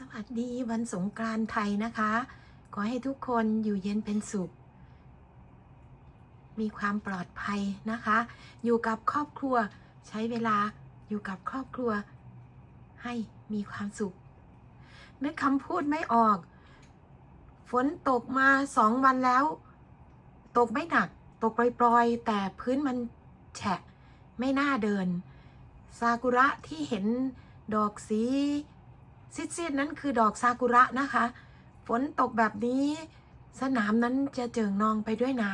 สวัสดีวันสงกรานต์ไทยนะคะ ขอให้ทุกคนอยู่เย็นเป็นสุข มีความปลอดภัยนะคะ อยู่กับครอบครัวใช้เวลาอยู่กับครอบครัว ให้มีความสุข นึกคำพูดไม่ออก ฝนตกมาสองวันแล้ว ตกไม่หนัก ตกปล่อยๆ แต่พื้นมันแฉะ ไม่น่าเดิน ซากุระที่เห็นดอกสี ซีดๆนั้นคือดอกซากุระนะคะ ฝนตกแบบนี้ สนามนั้นจะเจิ่งนองไปด้วยน้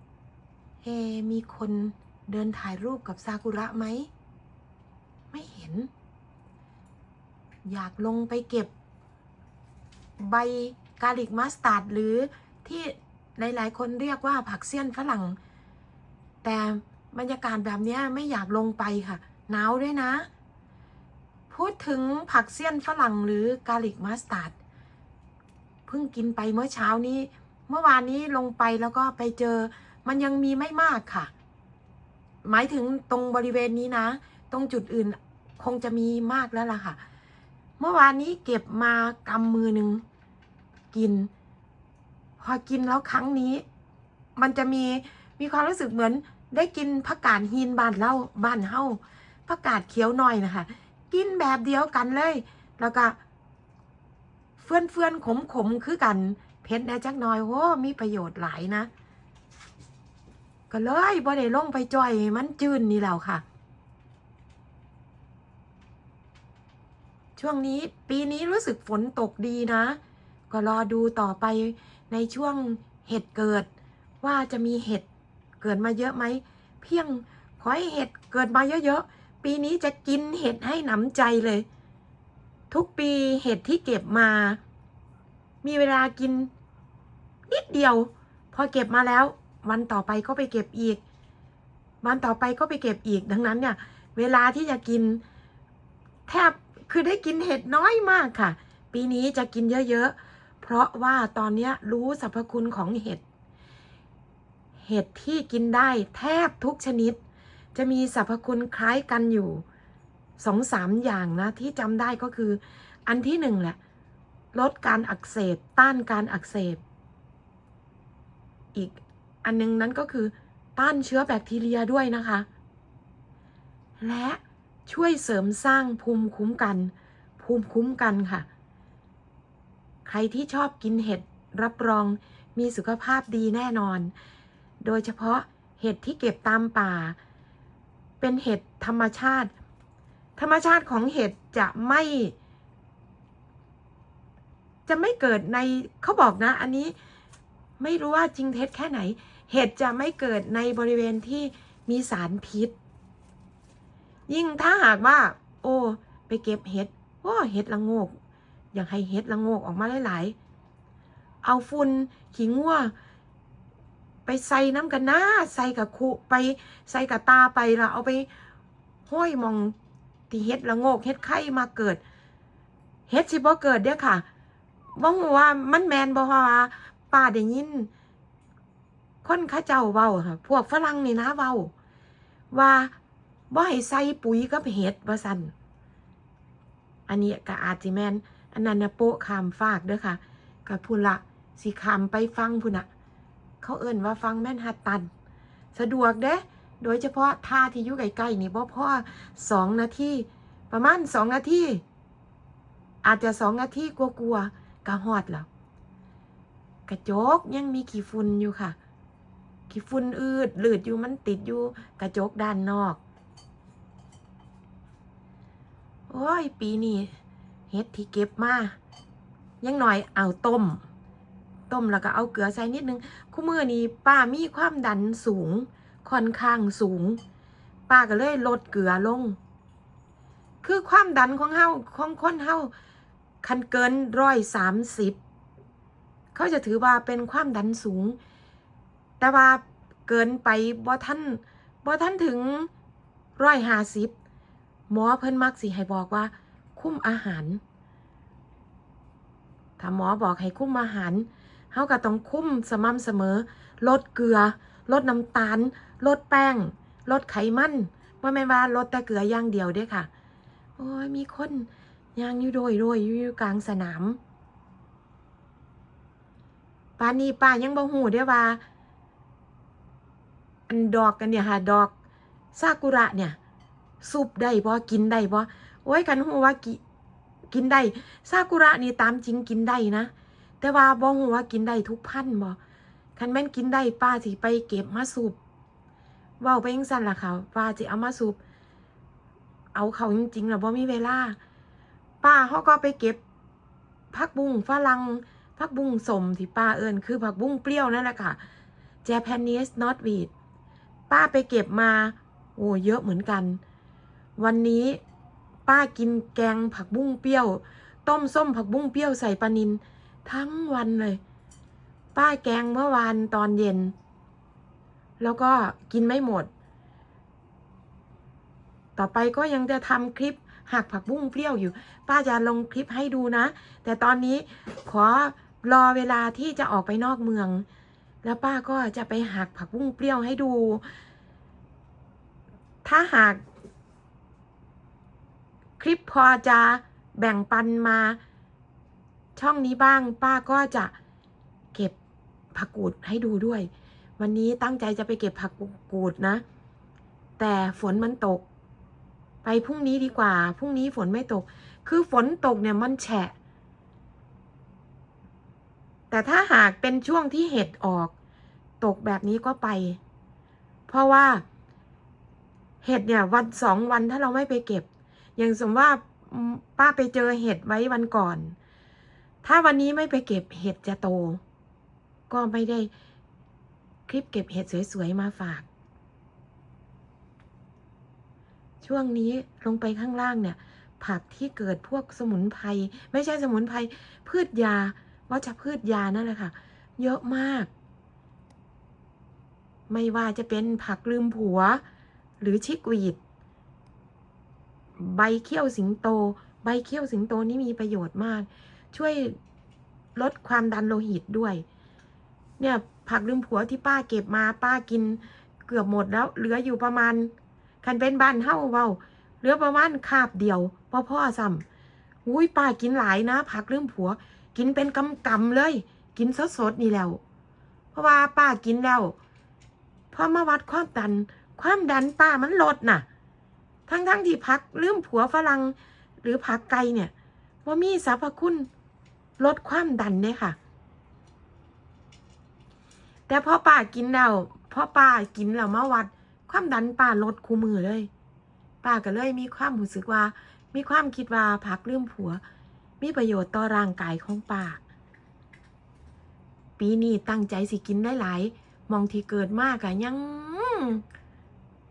ำเฮมีคนเดินถ่ายรูปกับซากุระไหม ไม่เห็น อยากลงไปเก็บ ใบกาลิกมัสตาร์ดหรือที่หลายๆ คนเรียกว่าผักเสี้ยนฝรั่ง แต่บรรยากาศแบบนี้ไม่อยากลงไปค่ะ หนาวด้วยนะ พูดถึงผักเสี้ยนฝรั่งหรือกาลิกมัสตาร์ดเพิ่งกินไปเมื่อเช้านี้ เมื่อวานนี้ลงไปแล้วก็ไปเจอ มันยังมีไม่มากค่ะ หมายถึงตรงบริเวณนี้นะ ตรงจุดอื่นคงจะมีมากแล้วล่ะค่ะ เมื่อวานนี้เก็บมากำมือหนึ่งกิน พอกินแล้วครั้งนี้ มันจะมีมีความรู้สึกเหมือนได้กินผักกาดหินบานเล่าบานเฮาผักกาดเขียวหน่อยนะคะ กินแบบเดียวกันเลย แล้วก็เฟื่อนเฟื่อนขมขมคือกันเผ็ดแหน่จักน่อยโอ้มีประโยชน์หลายนะ ก็เลยบ่ได้ลงไปจ่อยมันจืนนี่แล้วค่ะ ช่วงนี้ปีนี้รู้สึกฝนตกดีนะ ก็รอดูต่อไปในช่วงเห็ดเกิด ว่าจะมีเห็ดเกิดมาเยอะไหม เพียงขอให้เห็ดเกิดมาเยอะๆ ปีนี้จะกินเห็ดให้หนำใจเลย ทุกปีเห็ดที่เก็บมา มีเวลากิน นิดเดียว พอเก็บมาแล้ว วันต่อไปก็ไปเก็บอีก วันต่อไปก็ไปเก็บอีก ดังนั้นเนี่ย เวลาที่จะกิน แทบคือได้กินเห็ดน้อยมากค่ะ ปีนี้จะกินเยอะๆ เพราะว่าตอนนี้รู้สรรพคุณของเห็ด เห็ดที่กินได้แทบทุกชนิด จะมีสรรพคุณคล้ายกันอยู่สองสามอย่างนะที่จำได้ก็คือ อันที่หนึ่งแหละ ลดการอักเสบต้านการอักเสบ อีกอันนึงนั้นก็คือ ต้านเชื้อแบคทีเรียด้วยนะคะ และช่วยเสริมสร้างภูมิคุ้มกัน ภูมิคุ้มกันค่ะ ใครที่ชอบกินเห็ดรับรองมีสุขภาพดีแน่นอน โดยเฉพาะเห็ดที่เก็บตามป่า เป็นเห็ดธรรมชาติ ธรรมชาติของเห็ดจะไม่ จะไม่เกิดในเขาบอกนะ อันนี้ไม่รู้ว่าจริงเท็จแค่ไหน เห็ดจะไม่เกิดในบริเวณที่มีสารพิษ ยิ่งถ้าหากว่า โอ้ไปเก็บเห็ดโอ้เห็ดละโงก อยากให้เห็ดละโงกออกมาหลายๆ เอาฝุ่นขี้งัว ไปใส่น้ำกันนะใส่กับคุไปใส่กับตาไปละเอาไปห้อยมองที่เห็ดละโงกเห็ดไข่มาเกิดเห็ดสิบ่เกิดเด้อค่ะบ่ฮู้ว่ามันแมนบ่ว่าป้าได้ยินคนข้าเจ้าเว้าค่ะ พวกฝรั่งนี่นะเว้า ว่าบ่ให้ใส่ปุ๋ยกับเห็ดว่าซั่นอันนี้ก็อาจสิแมนอันนั้นนะโปะคามฟากเด้อค่ะกับพุ่นละสิคามไปฟังพุ่นน่ะ เขาเอิ่นว่าฟังแม่นฮัตตัน สะดวกเด้ โดยเฉพาะท่าที่อยู่ใกล้ๆนี่บ่พ่อสองนาทีประมาณสองนาทีอาจจะสองนาทีกลัวๆกะฮอดแล้วกระจกยังมีขี้ฝุ่นอยู่ค่ะขี้ฝุ่นอืดหลืดอยู่มันติดอยู่กระจกด้านนอก โอ้ย ปีนี้เฮ็ดที่เก็บมายังหน่อยเอาต้ม ต้มแล้วก็เอาเกลือใส่นิดนึงคู่มือนี้ป้ามีความดันสูง ค่อนข้างสูง ป้าก็เลยลดเกลือลง คือความดันของเฮาของคนเฮาคันเกินร้อยสามสิบเขาจะถือว่าเป็นความดันสูง แต่ว่าเกินไปบ่ท่านบ่ท่านถึงร้อยห้าสิบหมอเพิ่นมักสิให้บอกว่า คุ้มอาหารถ้าหมอบอกให้คุ้มอาหาร เฮาก็ต้องคุ้มสม่ำเสมอ ลดเกลือ ลดน้ำตาล ลดแป้ง ลดไขมันว่าแม่นว่าลดแต่เกลืออย่างเดียวเด้อค่ะ โอ้ยมีคนย่างอยู่โดยโดยอยู่ยกลางสนามป่านนี้ป้ายังบ่หูเด้ว่า อันดอกกันเนี่ยค่ะ ดอกซากุระเนี่ยซุปได้บ่กินได้บ่โอ้ยกันหูว่ากิกินได้ซากุระนี่ตามจริงกินได้นะ แต่ว่าบ่หูว่ากินได้ทุกพันธ์บ่คันแม่นกินได้ป้าสิไปเก็บมาสูบเว้าไปจังซั่นล่ะค่ะป้าสิเอามาสูบเอาเขาจริงๆแล้วบ่มีเวลา ป้าเขาก็ไปเก็บผักบุ้งฝรั่งผักบุ้งสมที่ป้าเอิ้นคือผักบุ้งเปรี้ยวนั่นแหละค่ะ Japanese knotweed ป้าไปเก็บมา โอ้เยอะเหมือนกัน วันนี้ป้ากินแกงผักบุ้งเปรี้ยว ต้มส้มผักบุ้งเปรี้ยวใส่ปลานิน ทั้งวันเลย ป้าแกงเมื่อวานตอนเย็น แล้วก็กินไม่หมด ต่อไปก็ยังจะทำคลิปหักผักบุ้งเปรี้ยวอยู่ ป้าจะลงคลิปให้ดูนะ แต่ตอนนี้ขอรอเวลาที่จะออกไปนอกเมือง แล้วป้าก็จะไปหักผักบุ้งเปรี้ยวให้ดู ถ้าหาก คลิปพอจะแบ่งปันมา ช่องนี้บ้าง ป้าก็จะเก็บผักกูดให้ดูด้วย วันนี้ตั้งใจจะไปเก็บผักกูดนะ แต่ฝนมันตก ไปพรุ่งนี้ดีกว่าพรุ่งนี้ฝนไม่ตก คือฝนตกเนี่ยมันแฉะ แต่ถ้าหากเป็นช่วงที่เห็ดออก ตกแบบนี้ก็ไป เพราะว่า เห็ดเนี่ยวันสองวันถ้าเราไม่ไปเก็บ อย่างสมว่าป้าไปเจอเห็ดไว้วันก่อน ถ้าวันนี้ไม่ไปเก็บเห็ดจะโต ก็ไม่ได้คลิปเก็บเห็ดสวยๆมาฝาก ช่วงนี้ลงไปข้างล่างเนี่ย ผักที่เกิดพวกสมุนไพรไม่ใช่สมุนไพรพืชยาว่าจะพืชยานั่นแหละค่ะ เยอะมาก ไม่ว่าจะเป็นผักลืมผัว หรือชิกวีดใบเขี้ยวสิงโต ใบเขี้ยวสิงโตนี่มีประโยชน์มาก ช่วยลดความดันโลหิตด้วย เนี่ยผักลืมผัวที่ป้าเก็บมาป้ากินเกือบหมดแล้ว เหลืออยู่ประมาณ คันเป็นบ้านเฮ้าเบาเหลือประมาณคาบเดียวพ่อพ่อซ้ำอุ้ยป้ากินหลายนะ ผักลืมผัว กินเป็นกำกำๆเลย กินสดๆนี่แล้ว เพราะว่าป้ากินแล้วพอมาวัดความดัน ความดันป้ามันลดน่ะ ทั้งๆทที่พักลืมผัวฝรั่งหรือผักไก่เนี่ยว่ามีสรรพคุณ ลดความดันเนี่ยค่ะ แต่พอป้ากินแล้วพอป้ากินแล้วมาวัด ความดันป้าลดคู่มือเลย ป้าก็เลยมีความรู้สึกว่า มีความคิดว่าผักลืมผัว มีประโยชน์ต่อร่างกายของป้า ปีนี้ตั้งใจสิกินได้หลายมองที่เกิดมากอะยัง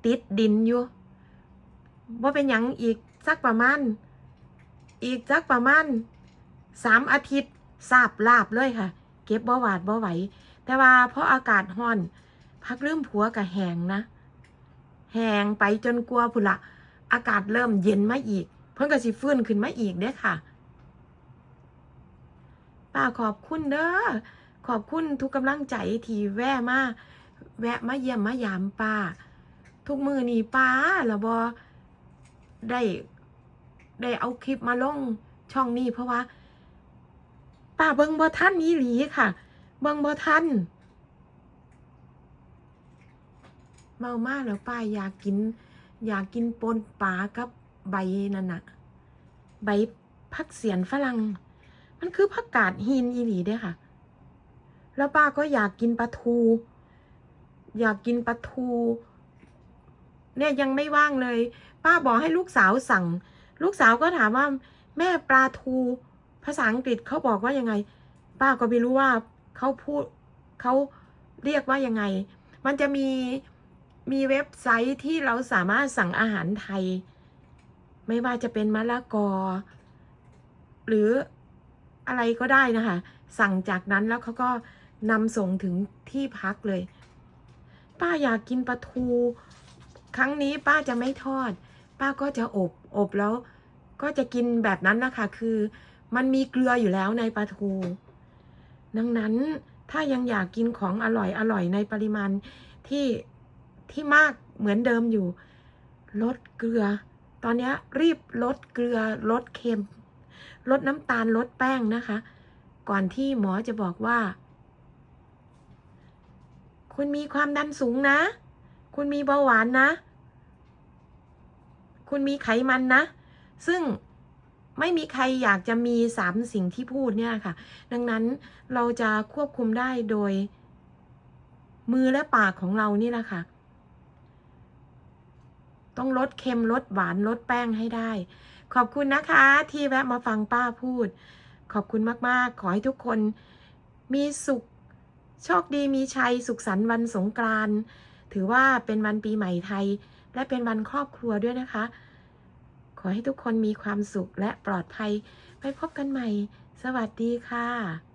ติดดินอยู่ว่าเป็นยังอีกสักประมาณ อีกสักประมาณ สามอาทิตย์สาบลาบเลยค่ะ เก็บบ่หวาดบ่ไหว แต่ว่าเพราะอากาศร้อน พักลืมผัวกับแหงนะ แหงไปจนกลัวพุละอากาศเริ่มเย็นมาอีก เพิ่นก็สิฟื้นขึ้นมาอีกเด้ค่ะป้าขอบคุณเด้อขอบคุณทุกกำลังใจที่แวะมาแวะมาเยี่ยมมายามป้า ทุกมือนี่ป้าละบอได้ได้เอาคลิปมาลงช่องนี้เพราะว่า ป้าเบิงบ่ทันนี้หลีค่ะ เบิงบ่ทันเมามากแล้วป้าอยากกิน อยากกินปนปลากับใบนั่นนะใบพักเสียนฝรั่งมันคือผักกาดหินอีหลีเด้ค่ะ แล้วป้าก็อยากกินปลาทู อยากกินปลาทู เนี่ยยังไม่ว่างเลย ป้าบอกให้ลูกสาวสั่ง ลูกสาวก็ถามว่า แม่ปลาทู ภาษาอังกฤษเขาบอกว่ายังไง ป้าก็ไม่รู้ว่าเขาพูดเขาเรียกว่ายังไง มันจะมีมีเว็บไซต์ที่เราสามารถสั่งอาหารไทย ไม่ว่าจะเป็นมะละกอ หรืออะไรก็ได้นะคะ สั่งจากนั้นแล้วเขาก็นำส่งถึงที่พักเลย ป้าอยากกินปลาทู ครั้งนี้ป้าจะไม่ทอด ป้าก็จะอบ อบแล้วก็จะกินแบบนั้นนะคะ คือ มันมีเกลืออยู่แล้วในปลาทู ดังนั้นถ้ายังอยากกินของอร่อยอร่อยในปริมาณที่ที่มากเหมือนเดิมอยู่ ลดเกลือ ตอนนี้รีบลดเกลือลดเค็ม ลดน้ำตาลลดแป้งนะคะ ก่อนที่หมอจะบอกว่า คุณมีความดันสูงนะ คุณมีเบาหวานนะ คุณมีไขมันนะ ซึ่ง ไม่มีใครอยากจะมีสามสิ่งที่พูดเนี่ยค่ะ ดังนั้นเราจะควบคุมได้โดย มือและปากของเรานี่แหละค่ะ ต้องลดเค็มลดหวานลดแป้งให้ได้ ขอบคุณนะคะ ที่แวะมาฟังป้าพูด ขอบคุณมากๆ ขอให้ทุกคนมีสุข โชคดีมีชัย สุขสันต์วันสงกรานต์ถือว่าเป็นวันปีใหม่ไทย และเป็นวันครอบครัวด้วยนะคะ ให้ทุกคนมีความสุขและปลอดภัย ไปพบกันใหม่ สวัสดีค่ะ